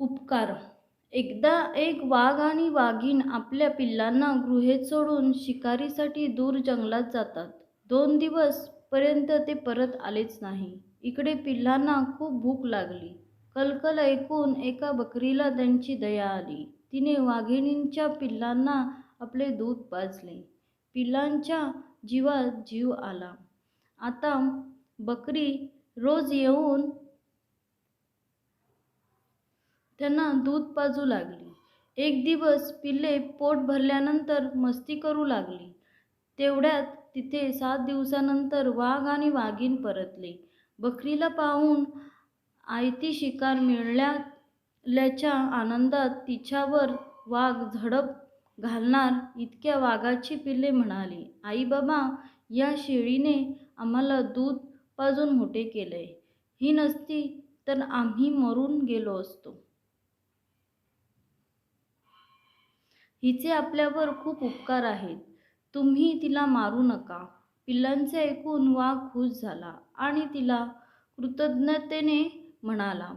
उपकार. एकदा एक वाघ आणि वाघीण आपल्या पिल्लांना गृहेत सोडून शिकारीसाठी दूर जंगलात जातात. दोन दिवस पर्यंत ते परत आलेच नाही. इकडे पिल्लांना खूप भूक लागली. कलकल ऐकून एका बकरीला त्यांची दया आली. तिने वाघिणींच्या पिल्लांना आपले दूध पाजले. पिल्लांच्या जीवात जीव आला. आता बकरी रोज येऊन त्यांना दूध पाजू लागली. एक दिवस पिल्ले पोट भरल्यानंतर मस्ती करू लागली. तेवढ्यात तिथे सात दिवसानंतर वाघ आणि वाघीण परतले. बकरीला पाहून आयती शिकार मिळाल्याच्या आनंदात तिच्यावर वाघ झडप घालणार इतक्या वाघाची पिल्ले म्हणाली आई बाबा या शेळीने आम्हाला दूध पाजून मोठे केले ही नसती तर आम्ही मरून गेलो असतो. हिचे आपल्यावर खूप उपकार आहेत. तुम्ही तिला मारू नका. पिल्लांचे ऐकून वाघ खुश झाला आणि तिला कृतज्ञतेने म्हणाला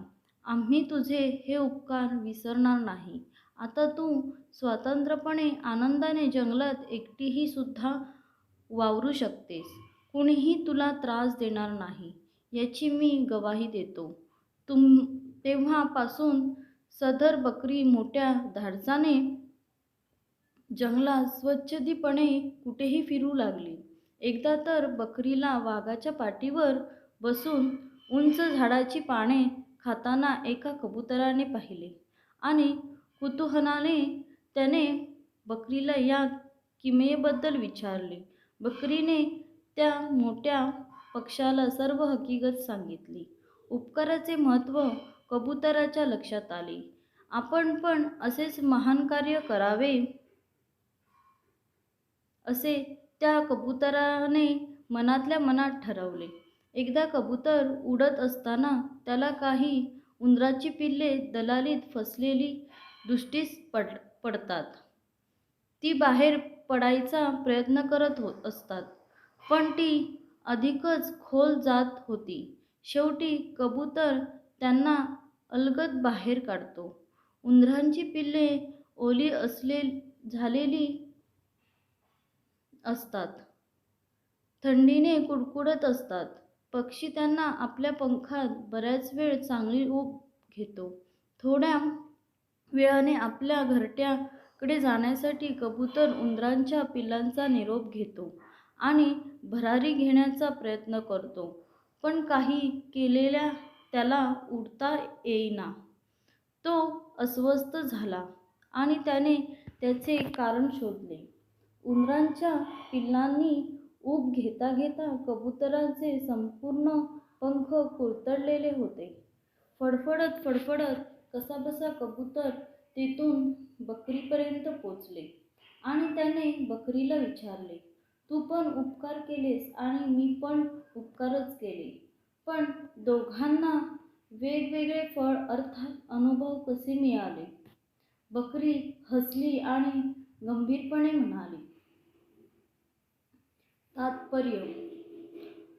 आम्ही तुझे हे उपकार विसरणार नाही. आता तू स्वतंत्रपणे आनंदाने जंगलात एकटीही सुद्धा वावरू शकतेस. कुणीही तुला त्रास देणार नाही. याची मी गवाही देतो. तुम तेव्हापासून सदर बकरी मोठ्या धाडसाने जंगलात स्वच्छदीपणे कुठेही फिरू लागली. एकदा तर बकरीला वाघाच्या पाठीवर बसून उंच झाडाची पाने खाताना एका कबुतराने पाहिले आणि कुतूहलाने त्याने बकरीला या किमयेबद्दल विचारले. बकरीने त्या मोठ्या पक्षाला सर्व हकीकत सांगितली. उपकाराचे महत्त्व कबुतराच्या लक्षात आले. आपण पण असेच महान कार्य करावे असे त्या कबुतराने मनातल्या मनात ठरवले. एकदा कबूतर उडत असताना त्याला काही उंदराची पिल्ले दलालीत फसलेली दृष्टीस पड पडतात. ती बाहेर पडायचा प्रयत्न करत हो असतात. पण ती अधिकच खोल जात होती. शेवटी कबूतर त्यांना अलगद बाहेर काढतो. उंदरांची पिल्ले ओली असले झालेली असतात. थंडीने कुडकुडत असतात. पक्षी त्यांना आपल्या पंखात बऱ्याच वेळ चांगली ऊब घेतो. थोड्या वेळाने आपल्या घरट्याकडे जाण्यासाठी कबूतर उंदरांच्या पिल्लांचा निरोप घेतो आणि भरारी घेण्याचा प्रयत्न करतो. पण काही केलेल्या त्याला उडता येईना. तो अस्वस्थ झाला आणि त्याने त्याचे कारण शोधले. उंदरांच्या पिल्लांनी ऊब घेता घेता कबुतरांचे संपूर्ण पंख कुरतडलेले होते. फडफडत फडफडत कसाबसा कबूतर तेथून बकरीपर्यंत पोचले आणि त्याने बकरीला विचारले तू पण उपकार केलेस आणि मी पण उपकारच केले. पण दोघांना वेगवेगळे फळ अर्थात अनुभव कसे मिळाले? बकरी हसली आणि गंभीरपणे म्हणाली तात्पर्य.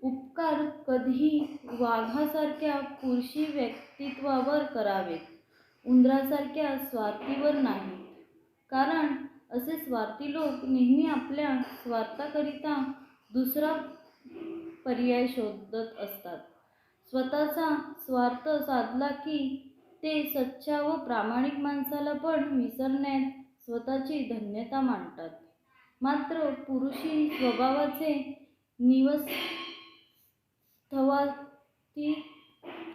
उपकार कधीही वाघासारख्या पुरुषी व्यक्तित्वावर करावेत उंदरासारख्या स्वार्थीवर नाही. कारण असे स्वार्थी लोक नेहमी आपल्या स्वार्थाकरिता दुसरा पर्याय शोधत असतात. स्वतःचा स्वार्थ साधला की ते सच्च्या व प्रामाणिक माणसाला पण विसरण्यात स्वतःची धन्यता मांडतात मात्र पुरुषी स्वभावाचे निवस्थावादी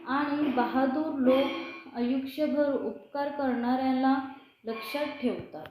आणि बहादूर लोक आयुष्यभर उपकार करणाऱ्याला लक्षात ठेवतात.